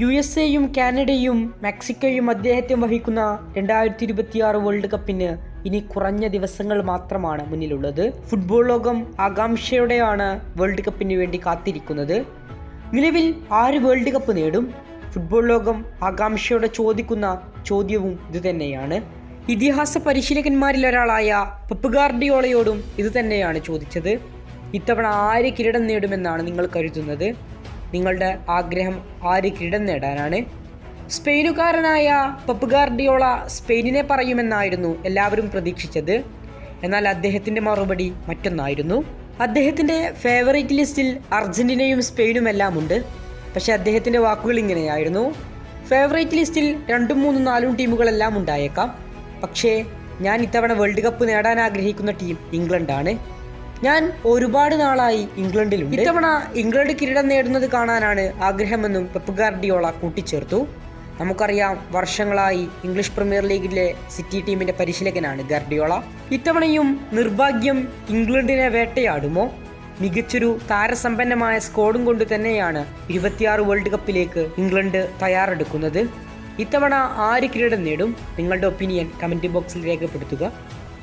U S എയും കാനഡയും മെക്സിക്കോയും അദ്ദേഹത്തെ വഹിക്കുന്ന രണ്ടായിരത്തി ഇരുപത്തിയാറ് വേൾഡ് കപ്പിന് ഇനി കുറഞ്ഞ ദിവസങ്ങൾ മാത്രമാണ് മുന്നിലുള്ളത്. ഫുട്ബോൾ ലോകം ആകാംക്ഷയോടെയാണ് വേൾഡ് കപ്പിന് വേണ്ടി കാത്തിരിക്കുന്നത്. നിലവിൽ ആര് വേൾഡ് കപ്പ് നേടും? ഫുട്ബോൾ ലോകം ആകാംക്ഷയോടെ ചോദിക്കുന്ന ചോദ്യവും ഇതുതന്നെയാണ്. ഇതിഹാസ പരിശീലകന്മാരിൽ ഒരാളായ പപ്പുഗാർഡിയോളയോടും ഇതുതന്നെയാണ് ചോദിച്ചത്. ഇത്തവണ ആര് കിരീടം നേടുമെന്നാണ് നിങ്ങൾ കരുതുന്നത്? നിങ്ങളുടെ ആഗ്രഹം ആര് കിരീടം നേടാനാണ്. സ്പെയിനുകാരനായ പെപ്പ് ഗാർഡിയോള സ്പെയിനിനെ പറയുമെന്നായിരുന്നു എല്ലാവരും പ്രതീക്ഷിച്ചത്. എന്നാൽ അദ്ദേഹത്തിന്റെ മറുപടി മറ്റൊന്നായിരുന്നു. അദ്ദേഹത്തിന്റെ ഫേവറേറ്റ് ലിസ്റ്റിൽ അർജന്റീനയും സ്പെയിനും എല്ലാം ഉണ്ട് പക്ഷേ അദ്ദേഹത്തിന്റെ വാക്കുകൾ ഇങ്ങനെയായിരുന്നു. ഫേവറേറ്റ് ലിസ്റ്റിൽ രണ്ടും മൂന്നും നാലും ടീമുകളെല്ലാം ഉണ്ടായേക്കാം. പക്ഷേ ഞാൻ ഇത്തവണ വേൾഡ് കപ്പ് നേടാൻ ആഗ്രഹിക്കുന്ന ടീം ഇംഗ്ലണ്ടാണ്. ഞാൻ ഒരുപാട് നാളായി ഇംഗ്ലണ്ടിലുണ്ട്. ഇത്തവണ ഇംഗ്ലണ്ട് കിരീടം നേടുന്നത് കാണാനാണ് ആഗ്രഹമെന്നും പെപ്പ് ഗാർഡിയോള കൂട്ടിച്ചേർത്തു. നമുക്കറിയാം വർഷങ്ങളായി ഇംഗ്ലീഷ് പ്രീമിയർ ലീഗിലെ സിറ്റി ടീമിന്റെ പരിശീലകനാണ് ഗാർഡിയോള. ഇത്തവണയും നിർഭാഗ്യം ഇംഗ്ലണ്ടിനെ വേട്ടയാടുമോ? മികച്ചൊരു താരസമ്പന്നമായ സ്കോഡും കൊണ്ട് തന്നെയാണ് ഇരുപത്തിയാറ് വേൾഡ് കപ്പിലേക്ക് ഇംഗ്ലണ്ട് തയ്യാറെടുക്കുന്നത്. ഇത്തവണ ആര് കിരീടം നേടും? നിങ്ങളുടെ ഒപ്പീനിയൻ കമന്റ് ബോക്സിൽ രേഖപ്പെടുത്തുക.